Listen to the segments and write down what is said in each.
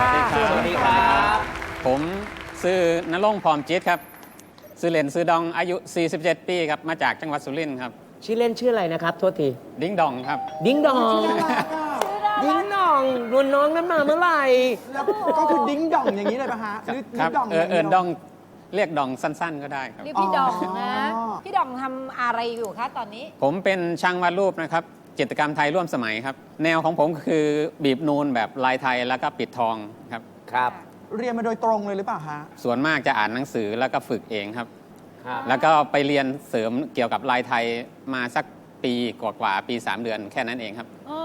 ค่ะ สวัสดีครับ ผมซื้อนรงค์พรอมจิตครับ ซื้อเหรียญซื้อดองอายุ 47 ปีครับ มาจากจังหวัดสุรินทร์ครับ ชื่อเล่นชื่ออะไรนะครับ โทษที ดิ้งดองครับ ดิ้งดอง ดิ้งดองนวลน้องนั้นมาเมื่อไหร่ แล้วก็คือดิ้งด่องอย่างนี้เลยปะฮะหรือครับดิ้งเออเอินดองเรียกดองสั้นๆ ก็ได้ครับ เรียกพี่ดองนะอ๋อพี่ดองทำอะไรอยู่คะตอนนี้ ผมเป็นช่างวาดรูปนะครับ จิตรกรรมไทยร่วมสมัยครับ แนวของผมก็คือบีบนูนแบบลายไทยแล้วก็ปิดทองครับ ครับ เรียนมาโดยตรงเลยหรือเปล่าฮะ ส่วนมากจะอ่านหนังสือแล้วก็ฝึกเองครับครับ แล้วก็ไปเรียนเสริมเกี่ยวกับลายไทยมาสักปีกว่าๆปี 3 เดือนแค่นั้นเองครับ อ๋อ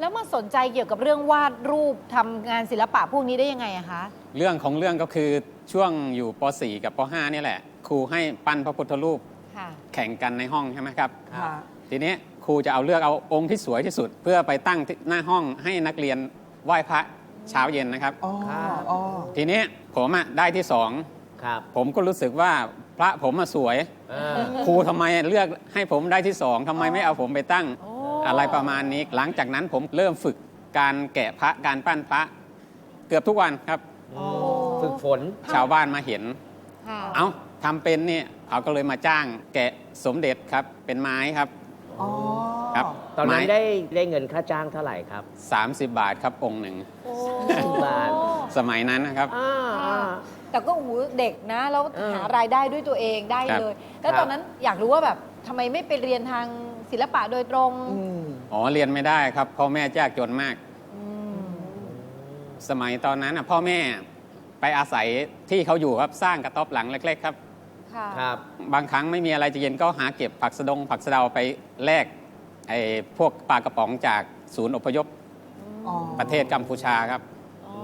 แล้วมาสนใจเกี่ยวกับเรื่องวาดรูปทำงานศิลปะพวกนี้ได้ยังไงอะคะเรื่องของเรื่องก็คือช่วงอยู่ป .4 กับป .5 นี่แหละ ครูให้ปั้นพระพุทธรูปค่ะ แข่งกันในห้องใช่ไหมครับ ฮะ ทีนี้ ครูจะเอาเลือกเอาองค์ที่สวยที่สุด เพื่อไปตั้งที่หน้าห้องให้นักเรียนไหว้พระเช้าเย็นนะครับ อ๋อครับอ๋อทีนี้ผมอะได้ที่สองครับผมก็รู้สึกว่าพระผมอะสวย เออ ครูทำไมเลือกให้ผมได้ที่สองทำไมไม่เอาผมไปตั้งโอ้อะไรประมาณนี้ หลังจากนั้นผมเริ่มฝึกการแกะพระการปั้นพระ เกือบทุกวันครับอืมฝึกฝน ชาวบ้านมาเห็น ค่ะ เอ้าทำเป็นเนี่ยเขาก็เลยมาจ้างแกะสมเด็จครับเป็นไม้ครับ อ๋อครับ ตอนนั้นไม้ ได้ได้เงินค่าจ้างเท่าไหร่ครับ30 บาทครับองค์หนึ่ง โอ้บาทสมัยนั้นนะครับ อ่าอ่า แต่ก็โอ้โหเด็กนะ แล้วเออ หารายได้ด้วยตัวเองได้ครับ เลย แล้วครับตอนนั้นอยากรู้ว่าแบบทำไมไม่ไปเรียนทางศิลปะโดยตรงอืมอ๋อเรียนไม่ได้ครับพ่อแม่ยากจนมากอืมสมัยตอนนั้นน่ะพ่อแม่ไปอาศัยที่เขาอยู่ครับสร้างกระต๊อบหลังเล็ก ๆ ครับ ค่ะ ครับบางครั้งไม่มีอะไรจะเย็นก็หาเก็บผักสะดง ผักสะเดาไปแลกไอ้พวกปลากระป๋องจากศูนย์อพยพอ๋อประเทศกัมพูชาครับ อ๋อ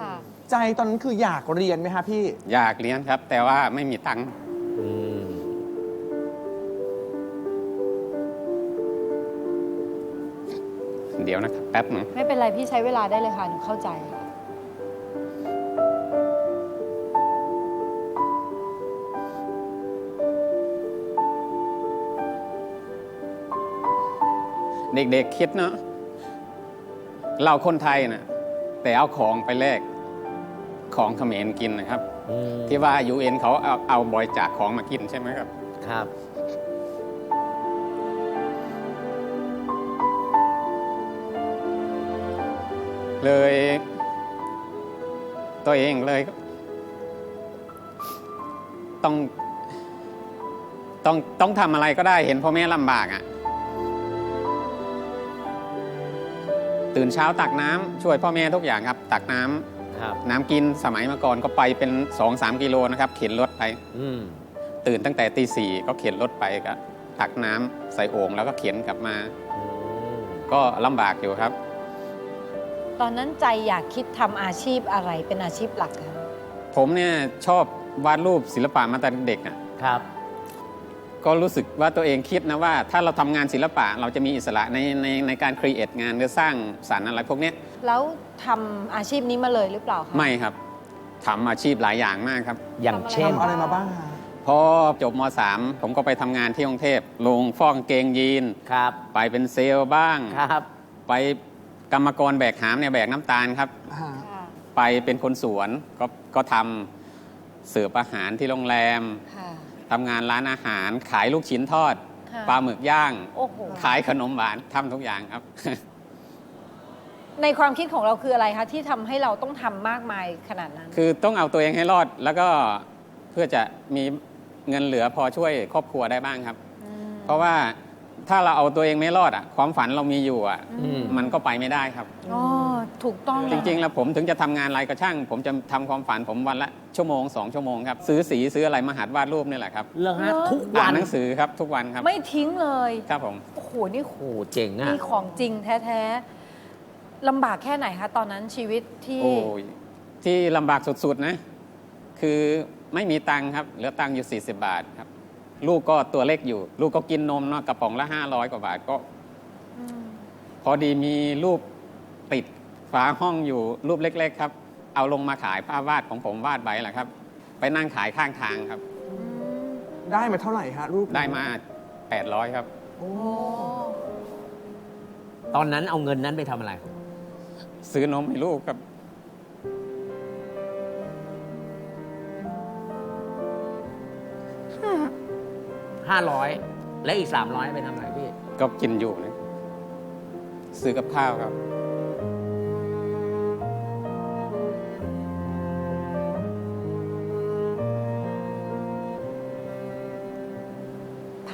ค่ะ ใจตอนนั้นคืออยากเรียนไหมฮะพี่ อยากเรียนครับ แต่ว่าไม่มีตังค์อืมเดี๋ยวนะครับแป๊บหนึง ไม่เป็นไรพี่ใช้เวลาได้เลยค่ะหนูเข้าใจค่ะ เด็กๆคิดเนาะเราคนไทยนะแต่เอาของไปแลกของเขมรกินนะครับอืมที่ว่ายูเอ็นเขาเอาเอาบริจาคของมากินใช่ไหมครับ ครับ เลย ตัวเองเลย ต้อง ต้องต้องทำอะไรก็ได้เห็นพ่อแม่ลำบากอะ่ะ ตื่นเช้าตักน้ำช่วยพ่อแม่ทุกอย่างครับ ตักน้ำครับน้ำกินสมัยเมื่อก่อนก็ไปเป็น2อสกิโลนะครับ เข็นรถไปอืมตื่นตั้งแต่ตีสี่ก็เข็นรถไปก็ตักน้ำใส่โอ่งแล้วก็เข็นกลับมาอืมก็ลำบากอยู่ครับ ตอนนั้นใจอยากคิดทำอาชีพอะไรเป็นอาชีพหลักคะผมเนี่ยชอบวาดรูปศิลปะมาแต่เด็กๆอะครับ ก็รู้สึกว่าตัวเองคิดนะว่า ถ้าเราทำงานศิลปะเราจะมีอิสระในในในการครีเอทงานหรือสร้างสรรค์อะไรพวกเนี้ยแล้วทำอาชีพนี้มาเลยหรือเปล่าคะ ไม่ครับทำอาชีพหลายอย่างมากครับ อย่างเช่น ทำอะไรมาบ้างฮะพอจบม .3 ผมก็ไปทำงานที่กรุงเทพลงฟอกกางเกงยีน ครับ ไปเป็นเซลล์บ้าง ครับ ไปกรรมกรแบกหามเนี่ยแบกน้ำตาลครับ ฮะค่ะ ไปเป็นคนสวนก็ก็ทำเสิร์ฟอาหารที่โรงแรม ค่ะ ทำงานร้านอาหาร ขายลูกชิ้นทอด ค่ะ ปลาหมึกย่าง โอ้โห ขายขนมหวานทำทุกอย่างครับ ในความคิดของเราคืออะไรคะ ที่ทำให้เราต้องทำมากมายขนาดนั้น คือต้องเอาตัวเองให้รอด แล้วก็เพื่อจะมีเงินเหลือพอช่วยครอบครัวได้บ้างครับมเพราะว่าถ้าเราเอาตัวเองไม่รอดอะ ความฝันเรามีอยู่อะ อืม มันก็ไปไม่ได้ครับ อ๋อ ถูกต้องจริงๆ แล้วผมถึงจะทำงานอะไรก็ช่าง ผมจะทำความฝันผมวันละชั่วโมงสองชั่วโมงครับซื้อสีซื้ออะไรมาหัดวาดรูปนี่แหละครับเรื่องฮะทุกอ่าวันนหนังสือครับทุกวันครับไม่ทิ้งเลยครับผม โอ้โหนี่โอ้โหเจ๋งอะ มีของจริงแท้ๆลำบากแค่ไหนคะตอนนั้นชีวิตที่ โอ้ยที่ลำบากสุด ๆ นะ คือไม่มีตังค์ครับเหลือตังค์อยู่ 40 บาทครับ ลูกก็ตัวเล็กอยู่ ลูกก็กินนมเนาะกระป๋องละ 500 กว่าบาทก็อืมพอดีมีรูปติด ฝาห้องอยู่รูปเล็ก ๆ ครับ เอาลงมาขายภาพวาดของผมวาดไว้แหละครับ ไปนั่งขายข้างทางครับ ได้มาเท่าไหร่ฮะรูปได้มา 800 ครับ โอ้ตอนนั้นเอาเงินนั้นไปทำอะไร ซื้อนมให้ลูกครับห้าร้อยและอีกสามร้อยไปทำอะไรพี่ ก็กินอยู่นะซื้อกับข้าวครับ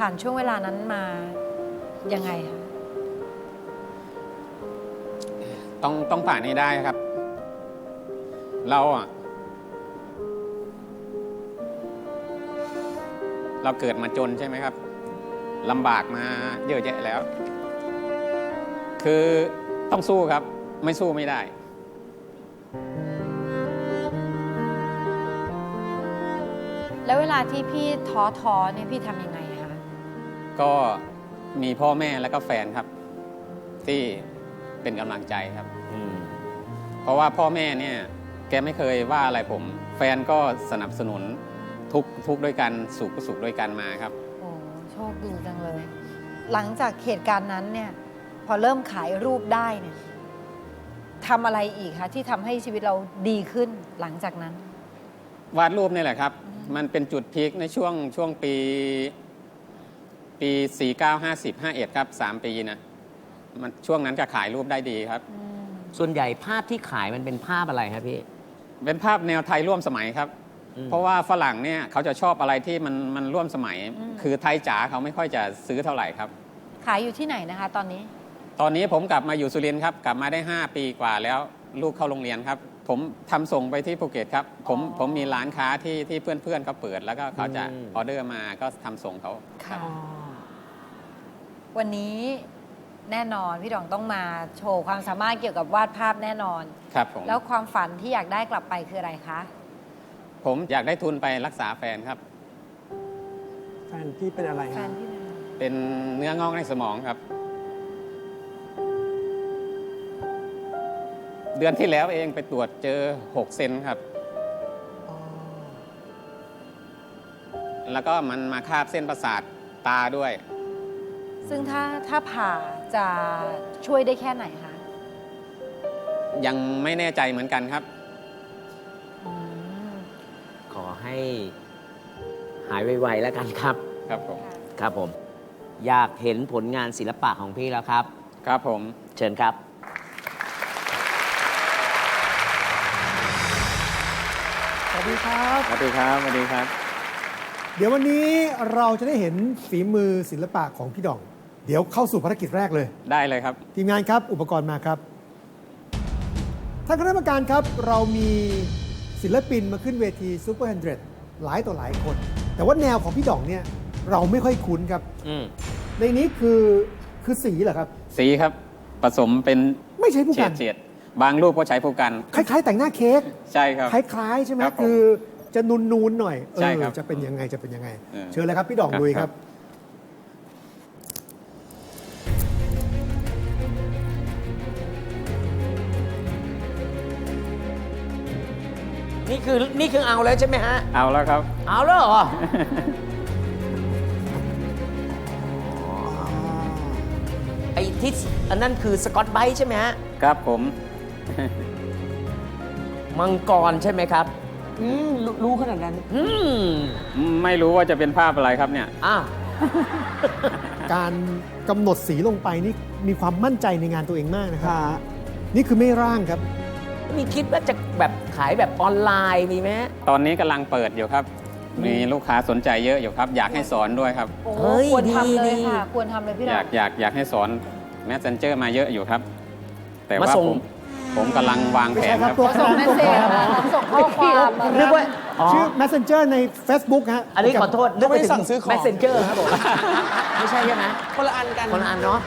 ผ่านช่วงเวลานั้นมายังไงคะต้องต้องผ่านให้ได้ครับ เราอะเราเกิดมาจนใช่ไหมครับลำบากมาเยอะแยะแล้ว คือต้องสู้ครับ ไม่สู้ไม่ได้ แล้วเวลาที่พี่ท้อท้อๆเนี่ยพี่ทำยังไงคะ ก็มีพ่อแม่แล้วก็แฟนครับ ที่เป็นกำลังใจครับ อืมเพราะว่าพ่อแม่เนี่ย แกไม่เคยว่าอะไรผม แฟนก็สนับสนุนทุกทุกด้วยกันสุขก็สุขด้วยกันมาครับ โอ้โชคดีจังเลย หลังจากเหตุการณ์นั้นเนี่ย พอเริ่มขายรูปได้เนี่ยทำอะไรอีกคะที่ทำให้ชีวิตเราดีขึ้นหลังจากนั้น วาดรูปนี่แหละครับ มันเป็นจุดพีคในช่วงช่วงปี ปี 49 50 51 ครับ 3 ปีนะมันช่วงนั้นก็ขายรูปได้ดีครับ ส่วนใหญ่ภาพที่ขายมันเป็นภาพอะไรครับพี่ เป็นภาพแนวไทยร่วมสมัยครับอืมเพราะว่าฝรั่งเนี่ยเขาจะชอบอะไรที่มันมันร่วมสมัย อืม คือไทยจ๋าเขาไม่ค่อยจะซื้อเท่าไหร่ครับ ขายอยู่ที่ไหนนะคะ ตอนนี้ ตอนนี้ผมกลับมาอยู่สุรินทร์ครับ กลับมาได้ 5 ปีกว่าแล้วลูกเข้าโรงเรียนครับ ผมทำส่งไปที่ภูเก็ตครับ ผมอ๋อ ผมมีร้านค้าที่ที่เพื่อนๆเขาเปิด แล้วก็เขาจะอืม ออเดอร์มาก็ทำส่งเขา ค่ะ วันนี้แน่นอนพี่ดองต้องมาโชว์ความสามารถเกี่ยวกับวาดภาพแน่นอน ครับผมแล้วความฝันที่อยากได้กลับไปคืออะไรคะ ผมอยากได้ทุนไปรักษาแฟนครับ แฟนพี่เป็นอะไรแฟฮะนพี่เป็นอะไรเป็นเนื้องอกในสมองครับ เดือนที่แล้วเองไปตรวจเจอ 6 เซนครับ อ๋อแล้วก็มันมาคาบเส้นประสาทตาด้วย ซึ่งถ้าถ้าผ่าจะช่วยได้แค่ไหนคะ ยังไม่แน่ใจเหมือนกันครับอืมขอให้หายไวๆแล้วกันครับ ครับผม ครับผม อยากเห็นผลงานศิลปะของพี่แล้วครับ ครับผม เชิญครับ สวัสดีครับ สวัสดีครับ สวัสดีครับ เดี๋ยววันนี้เราจะได้เห็นฝีมือศิลปะของพี่ดอง เดี๋ยวเข้าสู่ภารกิจแรกเลย ได้เลยครับ ทีมงานครับ อุปกรณ์มาครับท่านคณะกรรมการครับ เรามีศิลปินมาขึ้นเวทีซูเปอร์ฮันเดหลายต่อหลายคน แต่ว่าแนวของพี่ดองเนี่ย เราไม่ค่อยคุ้นครับ อืมในนี้คือคือสีเหรอครับ สีครับผสมเป็นไม่ใช่ผู้เฉีกัยนดเฉียดๆบางรูปก็ใช้ผู้กันคล้าย ๆ แต่งหน้าเค้ก ใช่ครับ คล้าย ๆ ใช่ไหมครับผมคือจะนูนๆหน่อย เอใช่อ ครับจะเป็นยังไงจะเป็นยังไง เออเชิญเลยครับพี่ดองครับ ลุยคครัรับ นี่คือนี่คือเอาแล้วใช่ไหมฮะ เอาแล้วครับ เอาแล้วเหรอ ไอ้ที่อันนั้นคือสกอตไบรท์ใช่ไหมฮะ ครับผม มังกรใช่ไหมครับ อืมรู้รู้ขนาดนั้น อืมไม่รู้ว่าจะเป็นภาพอะไรครับเนี่ยอ้าวการกำหนดสีลงไปนี่มีความมั่นใจในงานตัวเองมากนะครับค่ะนี่คือไม่ร่างครับ มีคิดว่าจะแบบขายแบบออนไลน์มีไหมฮะตอนนี้กำลังเปิดอยู่ครับ มีลูกค้าสนใจเยอะอยู่ครับ อยากให้สอนด้วยครับ โอ้เฮ้ยควรทำเลยดีค่ะควรทำเลยพี่ดออยากงอยากอยากให้สอนแมสเซนเจอร์มาเยอะอยู่ครับ แต่มาว่าส่ง ผมผมกำลังวางไม่แผใช่นคครัรับบตัวส่งเมสเซจส่งข้อความมานึกว่าอ๋อชื่อ Messenger ใน Facebook ฮะอันนี้ขอโทษนึกไปเขาไม่ถึสั่งซื้อของ Messenger ครับผมไม่ใช่ใช่ไหมคนละอันกัน คนละอันเนาะ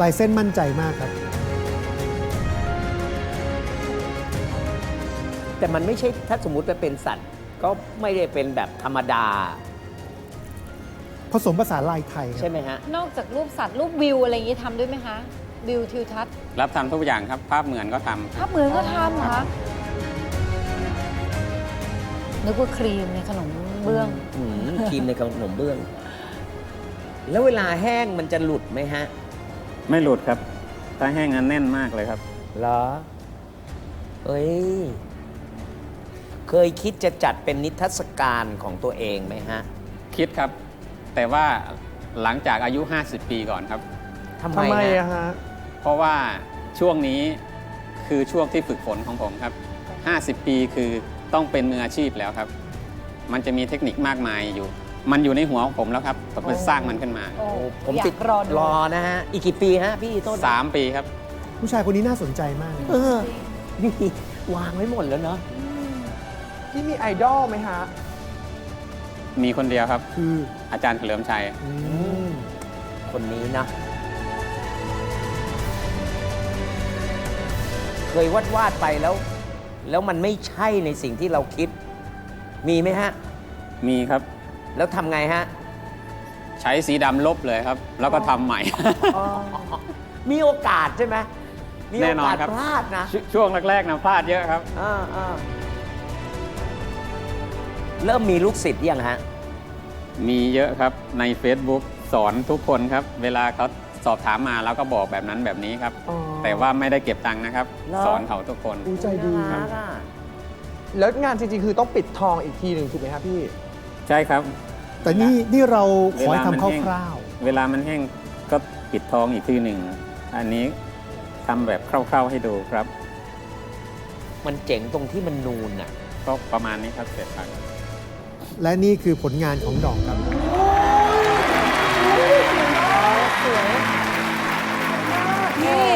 ลายเส้นมั่นใจมากครับ แต่มันไม่ใช่ถ้าสมมุติว่าเป็นสัตว์ ก็ไม่ได้เป็นแบบธรรมดา ผสมภาษานลายไทยคใช่รับไหมฮะ นอกจากรูปสัตว์รูปวิวอะไรอย่างนี้ทำด้วยไหมคะวิวทิวทัศน์รับทำทุกอย่างครับ ภาพเหมือนก็ทำภาพเหมือนก็ทำเหรอคะนึกว่าครีมในขนมเบื้อง อืมครีมในขนมเบื้อง แล้วเวลาแห้งมันจะหลุดไหมฮะไม่หลุดครับ ถ้าแห้งนั้นแน่นมากเลยครับ เหรอ เอ้ย เคยคิดจะจัดเป็นนิทรรศการของตัวเองไหมฮะคิดครับ แต่ว่าหลังจากอายุ 50 ปีก่อนครับ ทำไมทำไมฮะอะฮะ เพราะว่าช่วงนี้คือช่วงที่ฝึกฝนของผมครับ 50 ปีคือต้องเป็นมืออาชีพแล้วครับ มันจะมีเทคนิคมากมายอยู่ มันอยู่ในหัวของผมแล้วครับผมไปสร้างมันขึ้นมา โอ้โอ้ผมอยาติดกรอดูรอนะฮะ อีกกี่ปีฮะพี่ต้น3 ปีครับ ผู้ชายคนนี้น่าสนใจมากเลยเออนี่วางไว้หมดแล้วเนาะ พี่มีไอดอลไหมฮะ มีคนเดียวครับ คืออาจารย์เฉลิมชัยอืมคนนี้นะ เคยวาดวาดๆไปแล้ว แล้วมันไม่ใช่ในสิ่งที่เราคิด มีไหมฮะ มีครับ แล้วทำไงฮะ ใช้สีดำลบเลยครับ แล้วก็ทำใหม่ มีโอกาสใช่ไหมมีโอแน่นอนกาสครับ พลาดนะชช่วงแรกๆนะพลาดเยอะครับ อ่าอ่า เริ่มมีลูกศิษย์ยังฮะ มีเยอะครับใน Facebook สอนทุกคนครับ เวลาเขาสอบถามมาเราก็บอกแบบนั้นแบบนี้ครับ อ๋อแต่ว่าไม่ได้เก็บตังค์นะครับ เหรอ สอนเขาทุกคน อู้ใจดี น่ารักอะแล้วงานจริงๆ คือต้องปิดทองอีกทีหนึ่งถูกไหมครับพี่ ใช่ครับ แต่นี่นี่เราขอให้เวลามันทำแห้งคร่าวเวลามันแห้งก็ปิดทองอีกทีหนึ่ง อันนี้ทำแบบคร่าวๆให้ดูครับ มันเจ๋งตรงที่มันนูนอะ ก็ประมาณนี้ครับเสร็จครับๆ และนี่คือผลงานของดอกครับนี่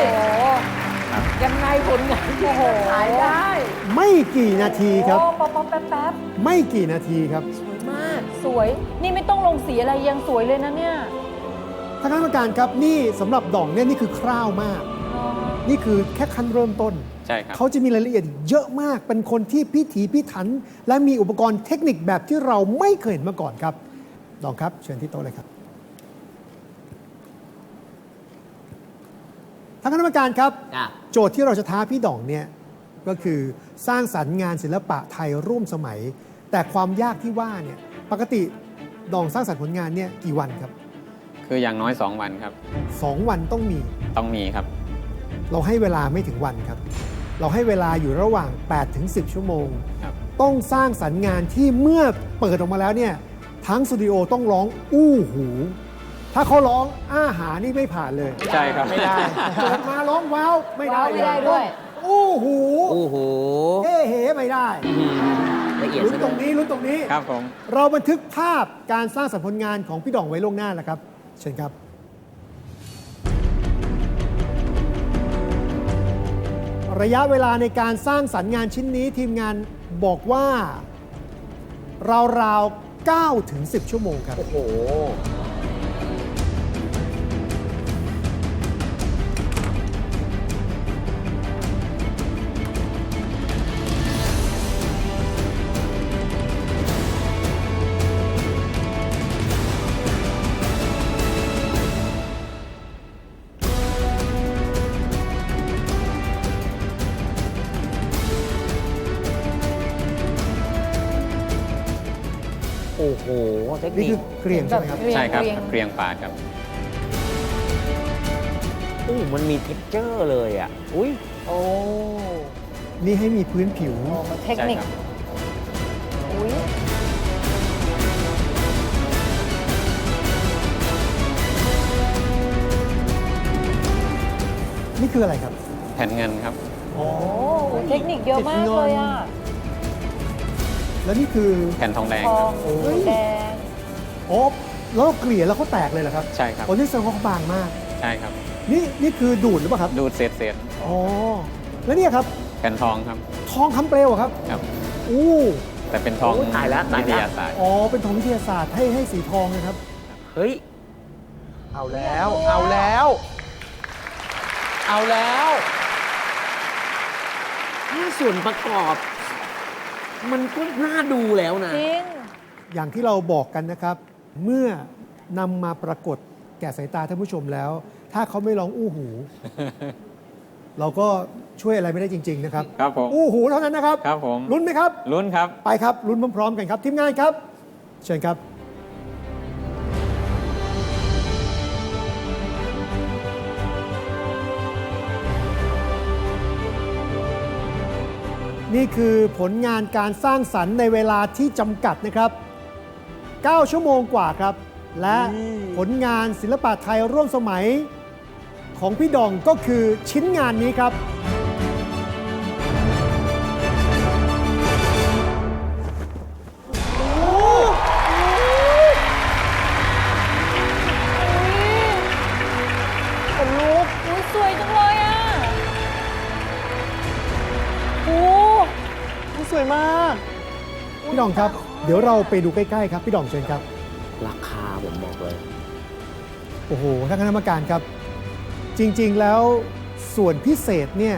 ยังไงผลงานที่จะขายได้ไม่กี่นาทีครับ โอ้ป๊อปป๊อปแป๊บแป๊บไม่กี่นาทีครับ สวยมากสวย นี่ไม่ต้องลงสีอะไรยังสวยเลยนะเนี่ย ท่านคณะกรรมการครับนี่สำหรับดอกเนี่ยนี่คือคร่าวมาก นี่คือแค่ขั้นเริ่มต้น ใช่ครับ เขาจะมีรายละเอียดเยอะมาก เป็นคนที่พิถีพิถัน และมีอุปกรณ์เทคนิคแบบที่เราไม่เคยเห็นมาก่อนครับดองครับเชิญที่โต๊ะเลยครับทางคณะกรรมการครับอะโจทย์ที่เราจะท้าพี่ดองเนี่ยก็คือสร้างสรรค์งานศิลปะไทยร่วมสมัย แต่ความยากที่ว่าเนี่ยปกติดองสร้างสรรค์ผลงานเนี่ยกี่วันครับคืออย่างน้อย 2 วันครับ สองวันต้องมี ต้องมีครับ เราให้เวลาไม่ถึงวันครับ เราให้เวลาอยู่ระหว่าง 8 ถึง 10 ชั่วโมง ครับ ต้องสร้างสรรค์งานที่เมื่อเปิดออกมาแล้วเนี่ยทั้งสตูดิโอต้องร้องอู้หู ถ้าเขาร้องอ้าหานี่ไม่ผ่านเลยใช่ครับ ไม่ได้เปิดมาร้องว้าวไม่ได้ว้าวไม่ได้ด้วย อู้หูโอ้โหเฮ้เฮไม่ได้ละเอียดลุ้นซะตด้รวยงนี้ลุ้นตรงนี้ ครับผม เราบันทึกภาพการสร้างสรรค์ผลงานของพี่ดองไว้ล่วงหน้าแล้วครับ เชิญครับ ระยะเวลาในการสร้างสรรค์งานชิ้นนี้ทีมงานบอกว่า ราวๆ9ถึง10 ชั่วโมงครับ โอ้โห เทคนี่นิคือคเกรียงใช่ไหมครับ ใช่ครับเรียงเกรียงปาดครับ อู้มันมีเท็กเจอร์เลยอะ อุ้ย โอ้นี่ให้มีพื้นผิวโหเทคนิค ใช่ครับ อุ้ยนี่คืออะไรครับแผ่นเงินครับ อ๋อโอ้เทคนิคเยอะมากเลยอะแล้วนี่คือแผ่นทองแดงทอครังบแดง โอ้แล้วเราเกลี่ยแล้วเขาแตกเลยเหรอครับใช่ครับโอ้นี่แสดงว่าเขาบางมาก ใช่ครับ นี่นี่คือดูดหรือเปล่าครับ ดูดเศษเศษอ๋อ แล้วเนี่ยครับ แผ่นทองครับ ทองคำเปลวเหรอครับ ครับ อู้ แต่เป็นทองโอ้ยตายแล้วตายวิแล้ว ทยาศาสตร์ อ๋อ เป็นทองวิทยาศาสตร์ให้ให้สีทองนะครับ เฮ้ย เอาแล้ว เอาแล้ว เอาแล้ว ถ้าส่วนประกอบ มันก็น่าดูแล้วนะ จริง อย่างที่เราบอกกันนะครับ เมื่อนำมาปรากฏแก่สายตาท่านผู้ชมแล้ว ถ้าเขาไม่ร้องอู้หู เราก็ช่วยอะไรไม่ได้จริง ๆ นะครับ ครับผมอู้หูเท่านั้นนะครับ ครับผมลุ้นไหมครับ ลุ้นครับ ไปครับลุ้นพร้อมๆกันครับทีมงานครับ เชิญครับ นี่คือผลงานการสร้างสรรค์ในเวลาที่จำกัดนะครับ 9 ชั่วโมงกว่าครับ และอืมผลงานศิลปะไทยร่วมสมัย ของพี่ดองก็คือชิ้นงานนี้ครับคนลุกอุ้ยสวยจังเลยอะโอ้มันสวยมาก พี่ดองครับ เดี๋ยวเราไปดูใกล้ๆครับพี่ดองเชิญครับ ราคาผมบอกเลย โอ้โหท่านคณะกรรมการครับ จริงๆแล้วส่วนพิเศษเนี่ย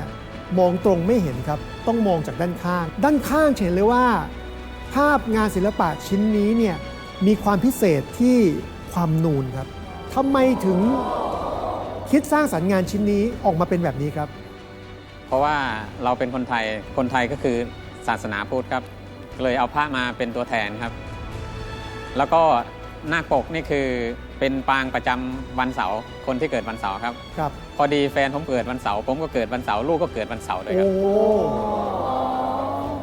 มองตรงไม่เห็นครับ ต้องมองจากด้านข้าง ด้านข้างจะเห็นเลยว่า ภาพงานศิลปะชิ้นนี้เนี่ยมีความพิเศษที่ความนูนครับทำไมถึงคิดสร้างสรรค์งานชิ้นนี้ออกมาเป็นแบบนี้ครับ เพราะว่าเราเป็นคนไทย คนไทยก็คือศาสนาพุทธครับ เลยเอาพระมาเป็นตัวแทนครับ แล้วก็หน้าปกนี่คือเป็นปางประจำวันเสาร์คนที่เกิดวันเสาร์ครับ ครับ พอดีแฟนผมเกิดวันเสาร์ผมก็เกิดวันเสาร์ลูกก็เกิดวันเสาร์ด้วยคโอ้รั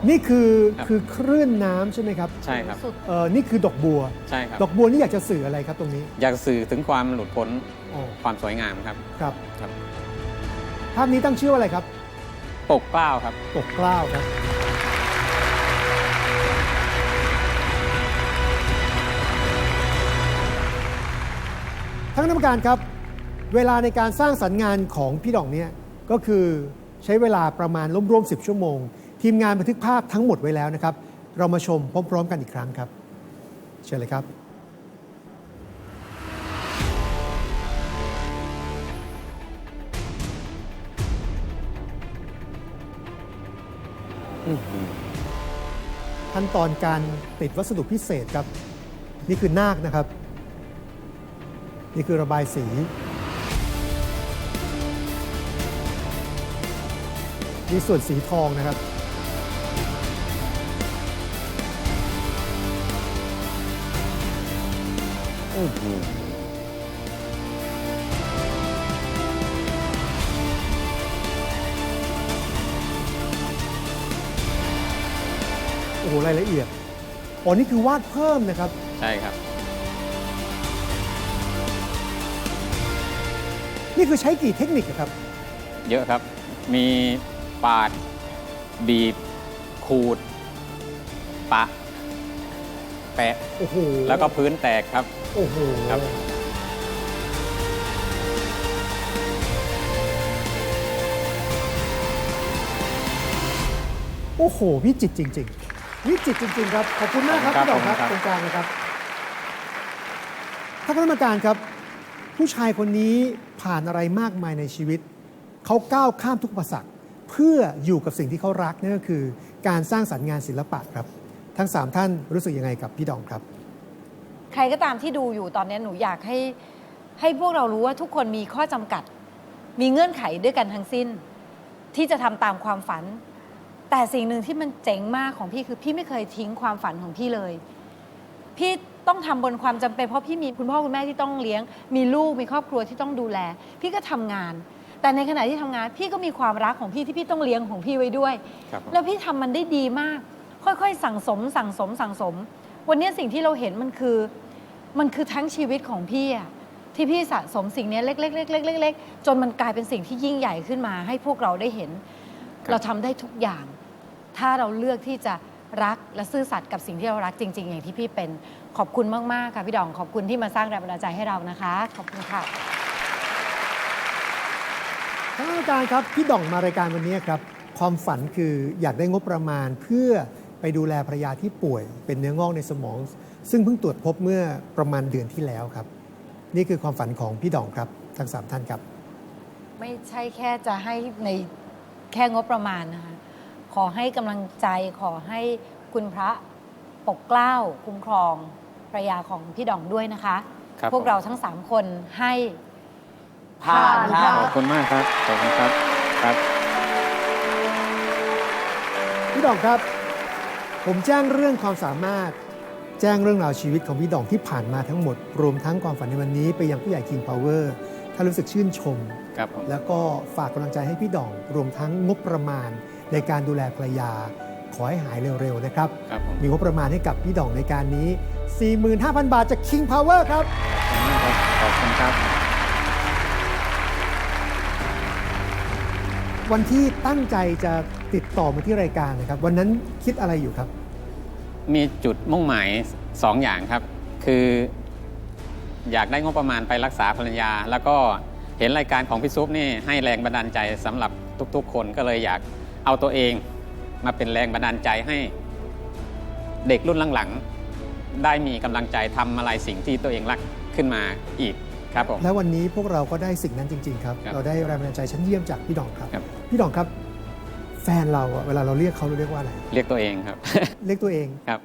บนี่คือครับ คือคลื่นน้ำใช่ไหมครับใช่ครับ สุดเออนี่คือดอกบัว ใช่ครับ ดอกบัวนี่อยากจะสื่ออะไรครับตรงนี้อยากสื่อถึงความหลุดพ้นอ๋อความสวยงามครับ ครับครับ ภาพนี้ตั้งชื่อว่าอะไรครับปกเกล้าครับ ปกเกล้าครับ ท่านกรรมการครับ เวลาในการสร้างสรรค์งานของพี่ดองเนี่ยก็คือใช้เวลาประมาณร่วมๆ10ชั่วโมง ทีมงานบันทึกภาพทั้งหมดไว้แล้วนะครับ เรามาชมพร้อม ๆ กันอีกครั้งครับ เชิญเลยครับ ขั้นตอนการติดวัสดุพิเศษครับ นี่คือนาคนะครับ นี่คือระบายสีนี่ส่วนสีทองนะครับโอ้โหรายละเอียดอ๋อนี่คือวาดเพิ่มนะครับ ใช่ครับ นี่คือใช้กี่เทคนิคอะครับ เยอะครับ มีปาด บีบ ขูด ปะแปะโอ้โหแล้วก็พื้นแตกครับ โอ้โหครับ โอ้โห วิจิตรจริง ๆ วิจิตรจริง ๆ ครับ ขอบคุณมากครับครับ พี่ดอกครับขอบตคุรณงครับกลางนะครับท่านคณะกรรมการครับ ผู้ชายคนนี้ผ่านอะไรมากมายในชีวิต เขาก้าวข้ามทุกอุปสรรคเพื่ออยู่กับสิ่งที่เขารักนั่นก็คือ การสร้างสรรค์งานศิลปะครับ ทั้งสามท่านรู้สึกยังไงกับพี่ดองครับ ใครก็ตามที่ดูอยู่ตอนนี้หนูอยากให้ให้พวกเรารู้ว่าทุกคนมีข้อจำกัด มีเงื่อนไขด้วยกันทั้งสิ้น ที่จะทำตามความฝัน แต่สิ่งหนึ่งที่มันเจ๋งมากของพี่คือพี่ไม่เคยทิ้งความฝันของพี่เลย พี่ ต้องทำบนความจำเป็นเพราะพี่มีคุณพ่อคุณแม่ที่ต้องเลี้ยง มีลูกมีครอบครัวที่ต้องดูแล พี่ก็ทำงาน แต่ในขณะที่ทำงาน พี่ก็มีความรักของพี่ที่พี่ต้องเลี้ยงของพี่ไว้ด้วยครับผมแล้วพี่ทำมันได้ดีมาก ค่อยๆ สั่งสม สั่งสม สั่งสม วันนี้สิ่งที่เราเห็นมันคือ มันคือทั้งชีวิตของพี่อะที่พี่สะสมสิ่งเนี้ยเล็กๆๆๆๆๆจนมันกลายเป็นสิ่งที่ยิ่งใหญ่ขึ้นมา ให้พวกเราได้เห็น เราทำได้ทุกอย่าง ถ้าเราเลือกที่จะ รักและซื่อสัตย์กับสิ่งที่เรารักจริง ๆ อย่างที่พี่เป็นขอบคุณมาก ๆ ค่ะพี่ดองขอบคุณที่มาสร้างแรงบันดาลใจให้เรานะคะ ขอบคุณค่ะท่านผู้การครับพี่ด่องมารายการวันนี้ครับความฝันคืออยากได้งบประมาณเพื่อไปดูแลภรรยาที่ป่วย เป็นเนื้องอกในสมอง ซึ่งเพิ่งตรวจพบเมื่อประมาณเดือนที่แล้วครับ นี่คือความฝันของพี่ด่องครับทั้งสามท่านครับ ไม่ใช่แค่จะให้ในแค่งบประมาณนะคะ ขอให้กำลังใจขอให้คุณพระปกเกล้าคุ้มครองภรรยาของพี่ดองด้วยนะคะ ครับพวกผมเราทั้งสามคนให้ผ่านครับขอบคุณมากครับ ขอบคุณครับครับ พี่ด่องครับ ผมแจ้งเรื่องความสามารถ แจ้งเรื่องราวชีวิตของพี่ด่องที่ผ่านมาทั้งหมด รวมทั้งความฝันในวันนี้ไปยังผู้ใหญ่ King Power ถ้ารู้สึกชื่นชม ครับผม แล้วก็ฝากกำลังใจให้พี่ด่อง รวมทั้งงบประมาณ ในการดูแลภรรยา ขอให้หายเร็วๆนะครับ ครับผมมีงบประมาณให้กับพี่ดองในการนี้ 45,000 บาทจาก King Power ครับ ขอบคุณครับ วันที่ตั้งใจจะติดต่อมาที่รายการนะครับ วันนั้นคิดอะไรอยู่ครับ มีจุดมุ่งหมาย2อย่างครับ คืออยากได้งบประมาณไปรักษาภรรยา แล้วก็เห็นรายการของพี่ซุปนี่ให้แรงบันดาลใจสำหรับทุกๆ คนก็เลยอยาก เอาตัวเองมาเป็นแรงบันดาลใจให้เด็กรุ่นหลังๆ ได้มีกำลังใจทำอะไรสิ่งที่ตัวเองรักขึ้นมาอีกครับผมและวันนี้พวกเราก็ได้สิ่งนั้นจริง ๆ ครับครับเราได้แรงบันดาลใจชั้นเยี่ยมจากพี่ดองครับครับพี่ดองครับ แฟนเราอะเวลาเราเรียกเขาเราเรียกว่าอะไร เรียกตัวเองครับ เรียกตัวเองครับ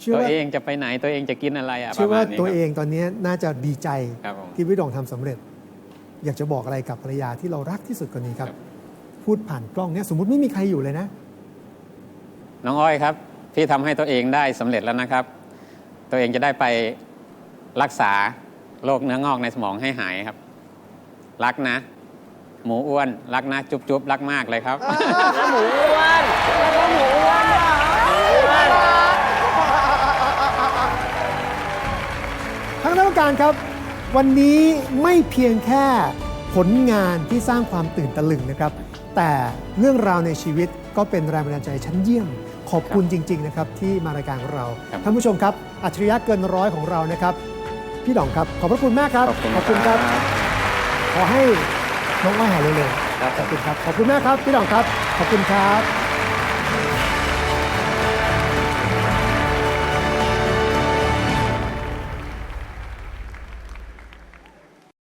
เชื่อตัวว่าเองจะไปไหนตัวเองจะกินอะไรอะเชื่อประว่ามาณนี้ตัวครับเองตอนนี้น่าจะดีใจครับผมที่พี่ดองทำสำเร็จ อยากจะบอกอะไรกับภรรยาที่เรารักที่สุดคนนี้ครับครับ พูดผ่านกล้องเนี่ยสมมุติไม่มีใครอยู่เลยนะ น้องอ้อยครับ พี่ทำให้ตัวเองได้สำเร็จแล้วนะครับ ตัวเองจะได้ไปรักษาโรคเนื้องอกในสมองให้หายครับ รักนะ หมูอ้วน รักนะ จุ๊บจุ๊บรักมากเลยครับหมูอ้วนแล้วก็หมูอ้วนหมูอ้วนทางคณะกรรมการครับ วันนี้ไม่เพียงแค่ผลงานที่สร้างความตื่นตะลึงนะครับ แต่เรื่องราวในชีวิตก็เป็นแรงบันดาลใจชั้นเยี่ยม ขอบคุณจริง ๆ นะครับ ที่มารายการของเราครับท่านผู้ชมครับอัจฉริยะเกินร้อยของเรานะครับ พี่ดองครับ ขอบพระคุณมากครับ ขอบคุณครับครับขอให้น้องอ้อยหายเร็วๆครับขอบคุณครับ ขอบคุณมากครับ พี่ดองครับ ขอบคุณครับ